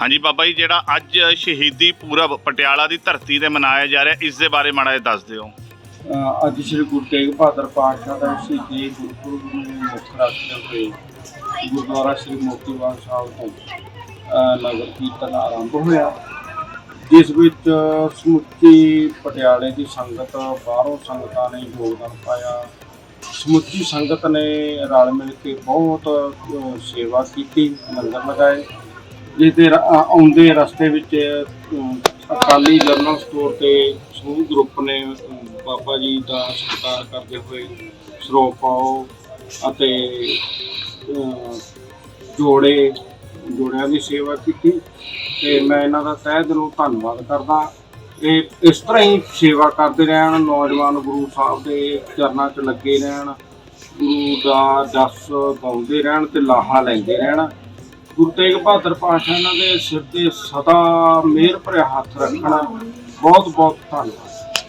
ਹਾਂਜੀ ਬਾਬਾ ਜੀ ਜਿਹੜਾ ਅੱਜ ਸ਼ਹੀਦੀ ਪੂਰਬ ਪਟਿਆਲਾ ਦੀ ਧਰਤੀ ਤੇ ਮਨਾਇਆ ਜਾ ਰਿਹਾ ਇਸ ਦੇ ਬਾਰੇ ਮਾੜਾ ਜਿਹਾ ਦੱਸ ਦਿਓ। ਅ, ਅੱਜ ਸ੍ਰੀ ਗੁਰੂ ਤੇਗ ਬਹਾਦਰ ਪਾਤਸ਼ਾਹ ਦਾ ਸ਼ਹੀਦੀ ਗੁਰਪੁਰਬ ਨੂੰ ਮੁੱਖ ਰੱਖਦੇ ਹੋਏ ਗੁਰਦੁਆਰਾ ਸ੍ਰੀ ਮੋਤੀਵਾਲ ਸਾਹਿਬ ਤੋਂ ਅ, ਨਗਰ ਕੀਰਤਨ ਆਰੰਭ ਹੋਇਆ। ਜਿਸ ਵਿੱਚ ਸਮੁੱਚੀ ਪਟਿਆਲੇ ਦੀ ਸੰਗਤ ਬਾਹਰੋਂ ਸੰਗਤਾਂ ਨੇ ਯੋਗਦਾਨ ਪਾਇਆ। ਸਮੁੱਚੀ ਸੰਗਤ ਨੇ ਰਲ ਮਿਲ ਕੇ ਬਹੁਤ ਅ, ਸੇਵਾ ਕੀਤੀ ਲੰਗਰ ਲਗਾਏ। ਜਿਸ ਦੇ ਰ- ਅ, ਆਉਂਦੇ ਰਸਤੇ ਵਿੱਚ ਅ, ਅਕਾਲੀ ਜਨਰਲ ਸਟੋਰ ਤੇ ਸਮੂਹ ਗਰੁੱਪ ਨੇ ਅ, ਬਾਬਾ ਜੀ ਦਾ ਸਤਿਕਾਰ ਕਰਦੇ ਹੋਏ ਸਰੋਪ ਪਾਓ ਅਤੇ ਅ, ਜੋੜੇ ਜੋੜਿਆਂ ਦੀ ਸੇਵਾ ਕੀਤੀ। ਤੇ ਮੈਂ ਇਹਨਾਂ ਦਾ ਤਹਿ ਦਿਲੋਂ ਧੰਨਵਾਦ ਕਰਦਾ। ਇਹ ਇਸ ਤਰ੍ਹਾਂ ਹੀ ਸੇਵਾ ਕਰਦੇ ਰਹਿਣ ਨੌਜਵਾਨ ਗੁਰੂ ਸਾਹਿਬ ਦੇ ਚਰਨਾਂ 'ਚ ਲੱਗੇ ਰਹਿਣ ਗੁਰੂ ਦਾ ਜਸ ਗਾਉਂਦੇ ਰਹਿਣ ਤੇ ਲਾਹਾ ਲੈਂਦੇ ਰਹਿਣ। ਗੁਰੂ ਤੇਗ ਬਹਾਦਰ ਪਾਤਸ਼ਾਹ ਇਹਨਾਂ ਦੇ ਸਿਰ ਤੇ ਸਦਾ ਮਿਹਰ ਭਰਿਆ ਹੱਥ ਰੱਖਣਾ ਬਹੁਤ ਬਹੁਤ ਧੰਨਵਾਦ।